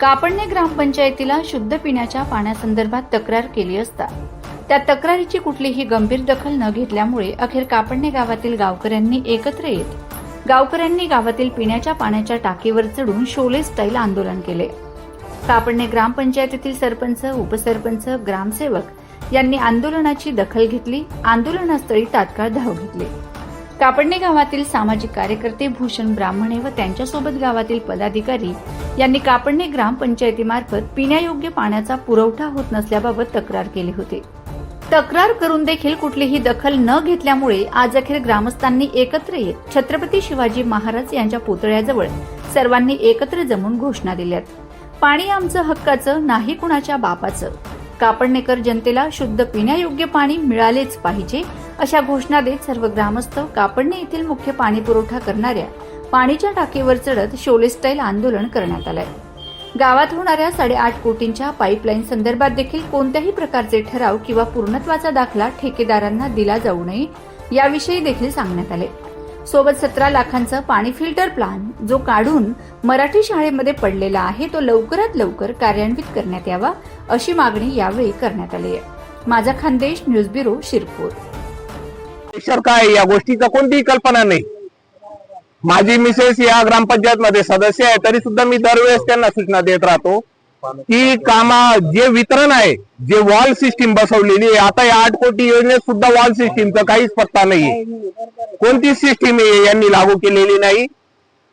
कापडणे ग्रामपंचायतीला शुद्ध पिण्याच्या पाण्यासंदर्भात तक्रार केली असता. त्या तक्रारीची कुठलीही गंभीर दखल न घेतल्यामुळे अखेर कापडणे गावातील गावकऱ्यांनी एकत्र येत गावकऱ्यांनी गावातील पिण्याच्या पाण्याच्या टाकीवर चढून शोले स्टाईल आंदोलन केले. कापडणे ग्रामपंचायतीतील सरपंच उपसरपंच ग्रामसेवक यांनी आंदोलनाची दखल घेतली आंदोलनास्थळी तात्काळ धाव घेतली. कापडणे गावातील सामाजिक कार्यकर्ते भूषण ब्राह्मणे व त्यांच्यासोबत गावातील पदाधिकारी यांनी कापडणे ग्रामपंचायतीमार्फत पिण्यायोग्य पाण्याचा पुरवठा होत नसल्याबाबत तक्रार केली होती. तक्रार करून देखील कुठलीही दखल न घेतल्यामुळे आज अखेर ग्रामस्थांनी एकत्र येत छत्रपती शिवाजी महाराज यांच्या पुतळ्याजवळ सर्वांनी एकत्र जमून घोषणा दिल्यात. पाणी आमचं हक्काचं नाही कुणाच्या बापाचं. कापडणेकर जनतेला शुद्ध पिण्यायोग्य पाणी मिळालेच पाहिजे अशा घोषणा देत सर्व ग्रामस्थ कापडणे येथील मुख्य पाणी पुरवठा करणाऱ्या पाणीच्या टाकीवर चढत शोले स्टाईल आंदोलन करण्यात आलंय. गावात होणाऱ्या साडेआठ कोटींच्या पाईपलाईन संदर्भात देखील कोणत्याही प्रकारचे ठराव किंवा पूर्णत्वाचा दाखला ठेकेदारांना दिला जाऊ नये याविषयी देखील सांगण्यात आले सोबत सतरा लाखांचा पाणी फिल्टर प्लान जो काढून मराठी शाळेमध्ये पडलेला आहे तो लवकरात लवकर कार्यान्वित करण्यात यावा अशी मागणी यावेळी करण्यात आली आहे. माझा खानदेश न्यूज ब्युरो शिरपूर. काय या गोष्टीचा कोणतीही कल्पना नाही. माझी मिसेस या ग्रामपंचायत मध्ये सदस्य आहे तरी सुद्धा मी दरवेळेस त्यांना सूचना देत राहतो. की कामा जे वितरण आहे जे वॉल सिस्टीम बसवलेली आहे आता या आठ कोटी योजनेत सुद्धा वॉल सिस्टीमचा काहीच पत्ता नाहीये. कोणती सिस्टीम यांनी लागू केलेली नाही?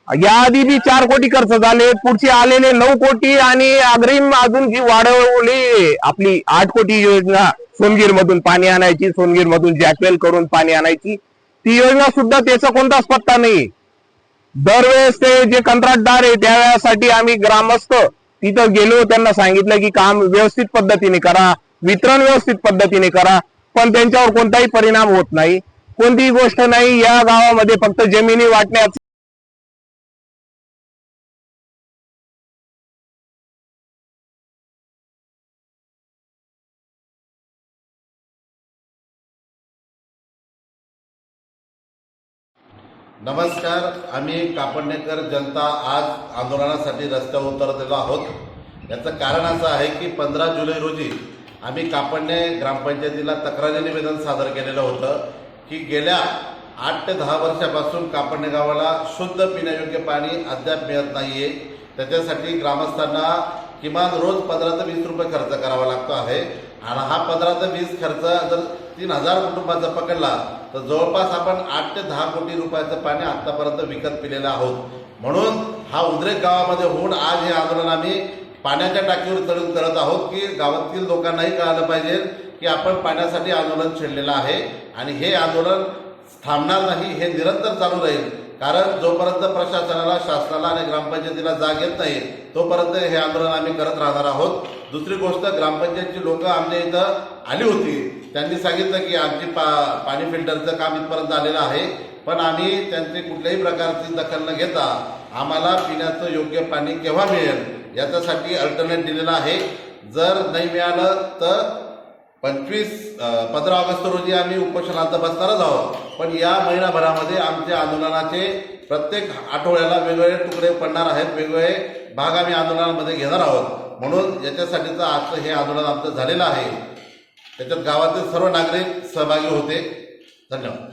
याआधी बी चार कोटी खर्च झाले पुढचे आलेले नऊ कोटी आणि अग्रिम अजून जी वाढवली आपली आठ कोटी योजना सोनगीर मधून पाणी आणायची सोनगीर मधून जॅकवेल करून पाणी आणायची ती योजना सुद्धा त्याचा कोणताच पत्ता नाही दरवेळेस ते जे कंत्राटदार आहे त्यासाठी आम्ही ग्रामस्थ तिथं गेलो त्यांना सांगितलं की काम व्यवस्थित पद्धतीने करा वितरण व्यवस्थित पद्धतीने करा पण त्यांच्यावर कोणताही परिणाम होत नाही. कोणतीही गोष्ट नाही या गावामध्ये फक्त जमिनी वाटण्याची नमस्कार आम्ही कापडणेकर जनता आज आंदोलनासाठी रस्त्यावर उतरलेलो आहोत. याचं कारण असं आहे की पंधरा जुलै रोजी आम्ही कापडणे ग्रामपंचायतीला तक्रारी निवेदन सादर केलेलं होतं की गेल्या आठ ते दहा वर्षापासून कापडणे गावाला शुद्ध पिण्यायोग्य पाणी अद्याप मिळत नाही आहे त्याच्यासाठी ग्रामस्थांना किमान रोज पंधरा ते वीस रुपये खर्च करावा लागतो आहे. आणि हा पंधरा ते वीस खर्च जर तीन हजार कुटुंबाचा पकडला तर जवळपास आपण आठ ते दहा कोटी रुपयाचं पाणी आतापर्यंत विकत पिलेलं आहोत. म्हणून हा उद्रेक गावामध्ये होऊन आज हे आंदोलन आम्ही पाण्याच्या टाकीवर चढून करत आहोत की गावातील लोकांनाही कळालं पाहिजे की आपण पाण्यासाठी आंदोलन छेडलेलं आहे. आणि हे आंदोलन थांबणार नाही हे निरंतर चालू राहील. कारण जोपर्यंत प्रशासनाला शासनाला आणि ग्रामपंचायतीला जाग येत नाही तोपर्यंत हे आंदोलन आम्ही करत राहणार आहोत. दुसरी गोष्ट ग्रामपंचायतची लोक आमच्या इथं आली होती. त्यांनी सांगितलं की आमची पा पाणी फिल्टरचं काम इथपर्यंत आलेलं आहे. पण आम्ही त्यांची कुठल्याही प्रकारची दखल न घेता आम्हाला पिण्याचं योग्य पाणी केव्हा मिळेल? याच्यासाठी अल्टरनेट दिलेलं आहे. जर नाही मिळालं तर पंचवीस पंधरा ऑगस्ट रोजी आम्ही उपोषणार्थ बसणारच आहोत. पण या महिनाभरामध्ये आमच्या आंदोलनाचे प्रत्येक आठवड्याला वेगवेगळे तुकडे पडणार आहेत वेगवेगळे भाग आम्ही आंदोलनामध्ये घेणार आहोत. म्हणून याच्यासाठीचं आजचं हे आंदोलन आमचं झालेलं आहे. त्याच्यात गावातील सर्व नागरिक सहभागी होते. धन्यवाद.